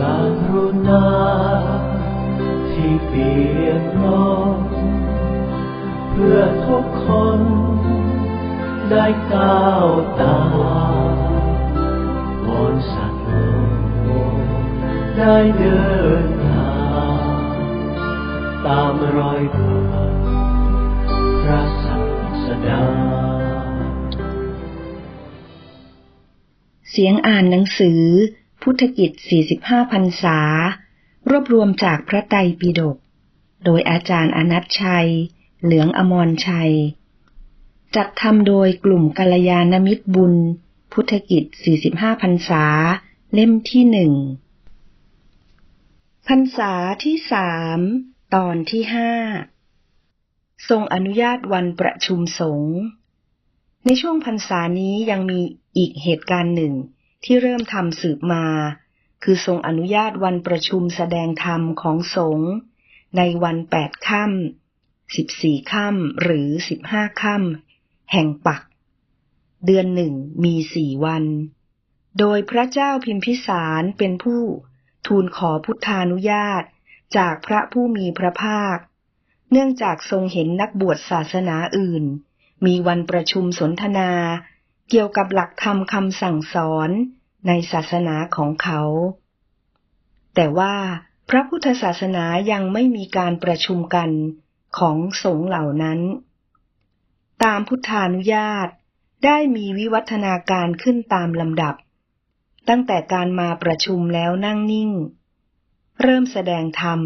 การรุณาที่เปียกร้อนเพื่อทุกคนได้ก้าวตามวอนสัตว์โลกได้เดินทางตามรอยบาทพระศัสดา เสียงอ่านหนังสือ พุทธกิจ 45พรรษา รวบรวมจากพระไตรปิฎก โดยอาจารย์อนัตชัย เหลืองอมรชัย จัดทำโดยกลุ่มกัลยาณมิตรบุญ พุทธกิจ 45พรรษา เล่มที่หนึ่งพรรษาที่สามตอนที่ห้าทรงอนุญาตวันประชุมสงฆ์ในช่วงพรรษานี้ยังมีอีกเหตุการณ์หนึ่ง ที่เริ่มทำสืบมา คือทรงอนุญาตวันประชุมแสดงธรรมของสงฆ์ในวันแปดค่ำสิบสี่ค่ำหรือสิบห้าค่ำแห่งปัก เดือนหนึ่งมีสี่วัน โดยพระเจ้าพิมพิสารเป็นผู้ทูลขอพุทธานุญาตจากพระผู้มีพระภาค เนื่องจากทรงเห็นนักบวชศาสนาอื่น มีวันประชุมสนทนา เกี่ยวกับหลักธรรมคำสั่งสอน ในศาสนาของเขา แต่ว่าพระพุทธศาสนายังไม่มีการประชุมกันของสงฆ์เหล่านั้น ตามพุทธานุญาตได้มีวิวัฒนาการขึ้นตามลำดับ ตั้งแต่การมาประชุมแล้วนั่งนิ่ง เริ่มแสดงธรรม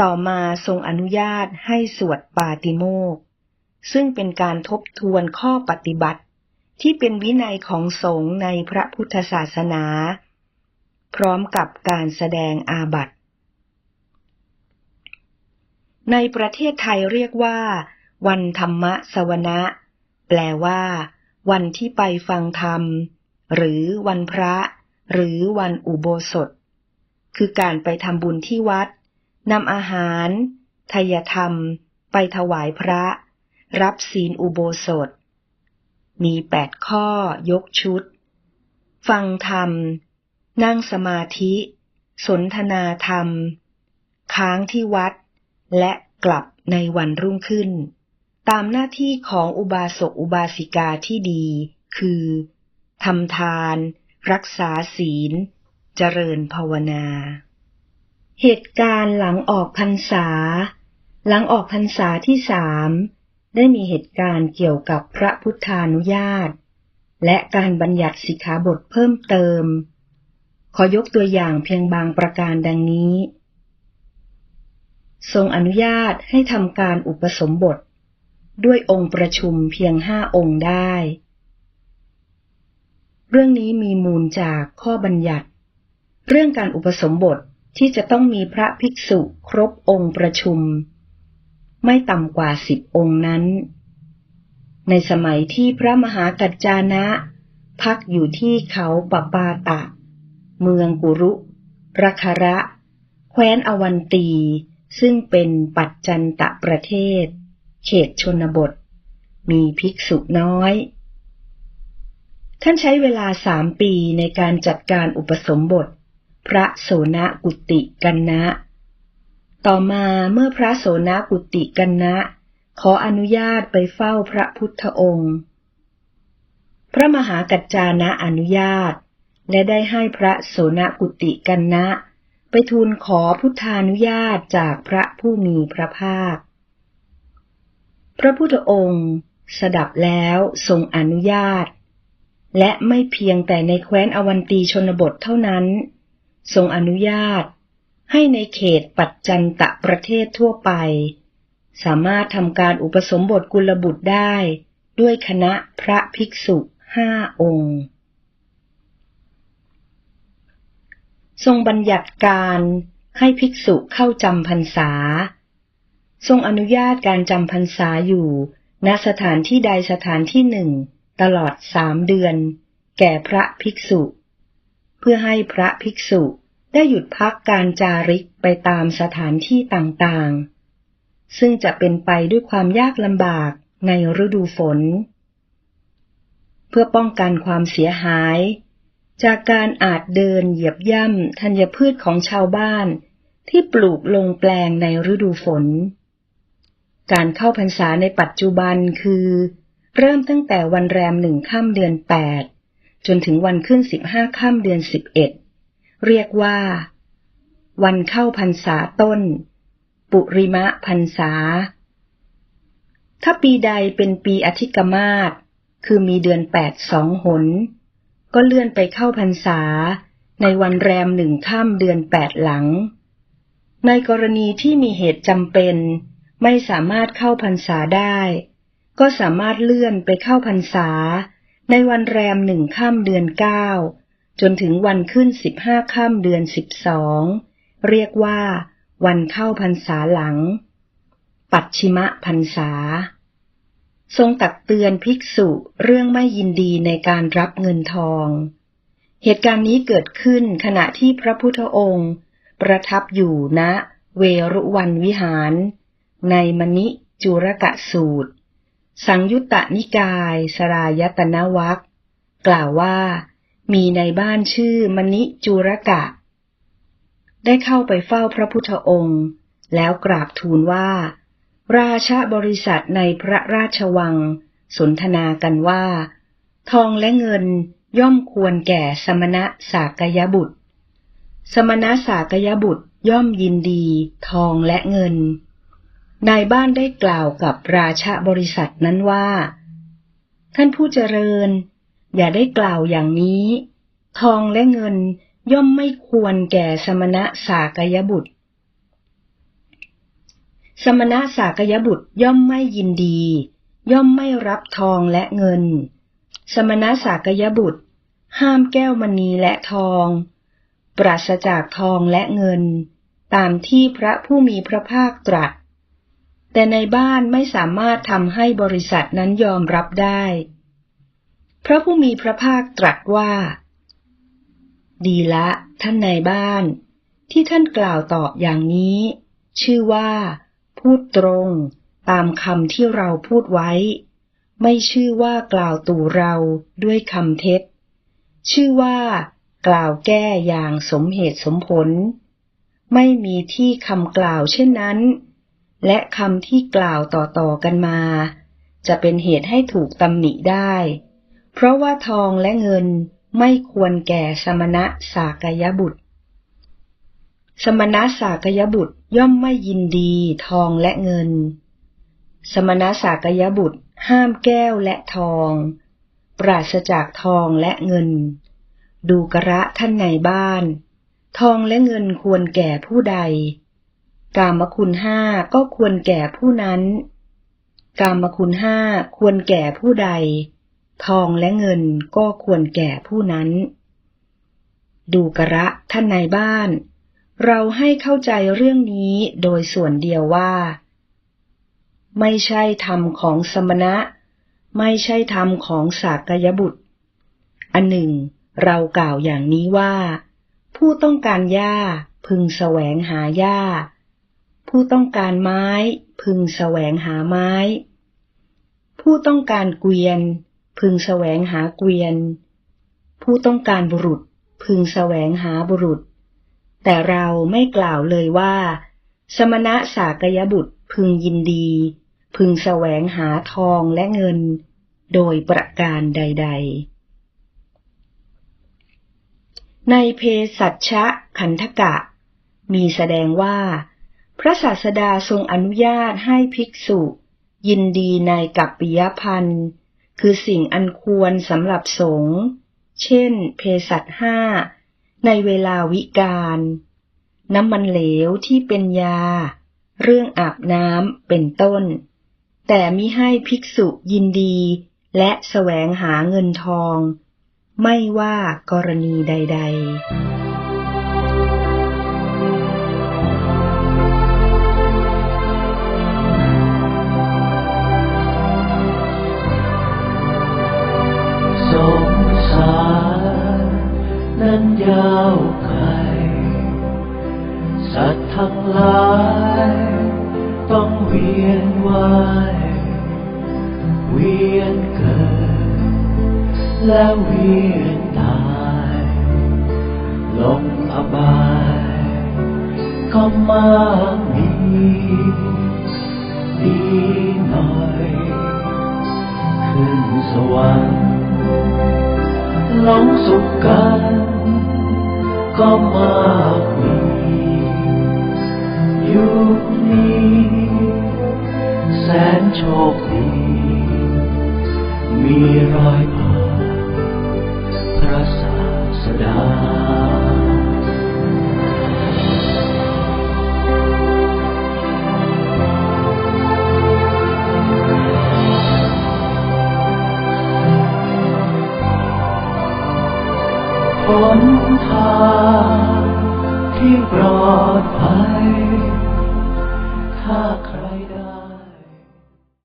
ต่อมาทรงอนุญาตให้สวดปาติโมกซึ่งเป็นการทบทวนข้อปฏิบัติ ที่เป็นวินัยของสงฆ์ในพระพุทธศาสนา พร้อมกับการแสดงอาบัติในประเทศไทยเรียกว่า วันธรรมะสวนะ แปลว่า วันที่ไปฟังธรรม หรือวันพระ หรือวันอุโบสถ คือการไปทำบุญที่วัดนำอาหารทายธรรม ไปถวายพระ รับศีลอุโบสถ มีแปดข้อยกชุด ฟังธรรม นั่งสมาธิ สนทนาธรรม ค้างที่วัด และกลับในวันรุ่งขึ้น ตามหน้าที่ของอุบาสกอุบาสิกาที่ดี คือทำทาน รักษาศีล เจริญภาวนา เหตุการณ์หลังออกพรรษา หลังออกพรรษาที่สาม ได้มีเหตุการณ์เกี่ยวกับพระพุทธานุญาต และการบัญญัติสิกขาบทเพิ่มเติม ขอยกตัวอย่างเพียงบางประการดังนี้ ทรงอนุญาตให้ทำการอุปสมบท ด้วยองค์ประชุมเพียงห้าองค์ได้ เรื่องนี้มีมูลจากข้อบัญญัติ เรื่องการอุปสมบทที่จะต้องมีพระภิกษุครบองค์ประชุม ไม่ต่ำกว่าสิบองค์นั้น ในสมัยที่พระมหากัจจานะ พักอยู่ที่เขาปปาตะ เมืองกุรุรัคระ แคว้นอวันตี ซึ่งเป็นปัจจันตะประเทศ เขตชนบท มีภิกษุน้อย ท่านใช้เวลาสามปีในการจัดการอุปสมบท พระโสนกุติกันนะ ต่อมาเมื่อพระโสนกุติกันนะ ขออนุญาตไปเฝ้าพระพุทธองค์ พระมหากัจจานะอนุญาต และได้ให้พระโสนกุติกันนะ ไปทูลขอพุทธานุญาตจากพระผู้มีพระภาค พระพุทธองค์สดับแล้วทรงอนุญาต และไม่เพียงแต่ในแคว้นอวันตีชนบทเท่านั้น ทรงอนุญาต ให้ในเขตปัจจันตะประเทศทั่วไป สามารถทำการอุปสมบทกุลบุตรได้ ด้วยคณะพระภิกษุห้าองค์ ทรงบัญญัติการให้ภิกษุเข้าจำพรรษา ทรงอนุญาตการจำพรรษาอยู่ ณสถานที่ใดสถานที่หนึ่ง ตลอดสามเดือน แก่พระภิกษุ เพื่อให้พระภิกษุ ได้หยุดพักการจาริกไปตามสถานที่ต่างๆ ซึ่งจะเป็นไปด้วยความยากลำบากในฤดูฝน เพื่อป้องกันความเสียหาย จากการอาจเดินเหยียบย่ำธัญพืชของชาวบ้านที่ปลูกลงแปลงในฤดูฝน การเข้าพรรษาในปัจจุบันคือ เริ่มตั้งแต่วันแรมหนึ่งค่ำเดือนแปดจนถึงวันขึ้นสิบห้าค่ำเดือนสิบเอ็ด เรียกว่า วันเข้าพรรษาต้น ปุริมะพรรษา ถ้าปีใดเป็นปีอธิกมาศคือมีเดือนแปดสองหน ก็เลื่อนไปเข้าพรรษา ในวันแรมหนึ่งค่ำเดือนแปดหลัง ในกรณีที่มีเหตุจำเป็น ไม่สามารถเข้าพรรษาได้ ก็สามารถเลื่อนไปเข้าพรรษา ในวันแรมหนึ่งค่ำเดือนเก้า จนถึงวันขึ้นสิบห้าค่ำเดือนสิบสอง เรียกว่า วันเข้าพรรษาหลัง ปัจฉิมพรรษา ทรงตักเตือนภิกษุเรื่องไม่ยินดีในการรับเงินทอง เหตุการณ์นี้เกิดขึ้นขณะที่พระพุทธองค์ ประทับอยู่ณเวรุวันวิหาร ในมณิจุรกะสูตร สังยุตตนิกาย สรายตนวักกล่าวว่า มีในบ้านชื่อมณิจูรกะ ได้เข้าไปเฝ้าพระพุทธองค์ แล้วกราบทูลว่า ราชบริษัทในพระราชวัง สนทนากันว่า ทองและเงินย่อมควรแก่สมณะสากยบุตร สมณะสากยบุตรย่อมยินดี ทองและเงิน นายบ้านได้กล่าวกับราชบริษัทนั้นว่า ท่านผู้เจริญ อย่าได้กล่าวอย่างนี้ ทองและเงินย่อมไม่ควรแก่สมณะสากยบุตร สมณะสากยบุตรย่อมไม่ยินดี ย่อมไม่รับทองและเงิน สมณะสากยบุตร ห้ามแก้วมณีและทอง ปราศจากทองและเงิน ตามที่พระผู้มีพระภาคตรัส แต่ในบ้านไม่สามารถทำให้บริษัทนั้นยอมรับได้ พระผู้มีพระภาคตรัสว่า ดีละท่านในบ้าน ที่ท่านกล่าวตอบอย่างนี้ ชื่อว่า พูดตรงตามคำที่เราพูดไว้ ไม่ชื่อว่ากล่าวตู่เราด้วยคำเท็จ ชื่อว่า กล่าวแก้อย่างสมเหตุสมผล ไม่มีที่คำกล่าวเช่นนั้น และคำที่กล่าวต่อๆกันมา จะเป็นเหตุให้ถูกตำหนิได้ เพราะว่าทองและเงินไม่ควรแก่สมณะสากยบุตร สมณะสากยบุตรย่อมไม่ยินดีทองและเงิน สมณะสากยบุตรห้ามแก้วและทอง ปราศจากทองและเงิน ดูกระท่านในบ้าน ทองและเงินควรแก่ผู้ใด กามคุณห้าก็ควรแก่ผู้นั้น กามคุณห้าควรแก่ผู้ใด ทองและเงินก็ควรแก่ผู้นั้น ดูกระท่านในบ้าน เราให้เข้าใจเรื่องนี้โดยส่วนเดียวว่า ไม่ใช่ธรรมของสมณะ ไม่ใช่ธรรมของสากยบุตร อันหนึ่ง เรากล่าวอย่างนี้ว่า ผู้ต้องการหญ้าพึงแสวงหาหญ้า ผู้ต้องการไม้พึงแสวงหาไม้ ผู้ต้องการเกวียน พึงแสวงหาเกวียน ผู้ต้องการบุรุษ พึงแสวงหาบุรุษ แต่เราไม่กล่าวเลยว่า สมณะสากยบุตรพึงยินดี พึงแสวงหาทองและเงิน โดยประการใด ๆ ในเพสัชะขันธกะ มีแสดงว่า พระศาสดาทรงอนุญาตให้ภิกษุ ยินดีในกัปปิยพันธ์ คือสิ่งอันควรสำหรับสงฆ์เช่นเพสัตห้า ในเวลาวิกาลน้ำมันเหลวที่เป็นยา เรื่องอาบน้ำเป็นต้น แต่มิให้ภิกษุยินดี และแสวงหาเงินทอง ไม่ว่ากรณีใด ๆ และเวียนตายลงอบายก็มากมีดีหน่อย ขึ้นสวรรค์ลงสุขกันก็มาก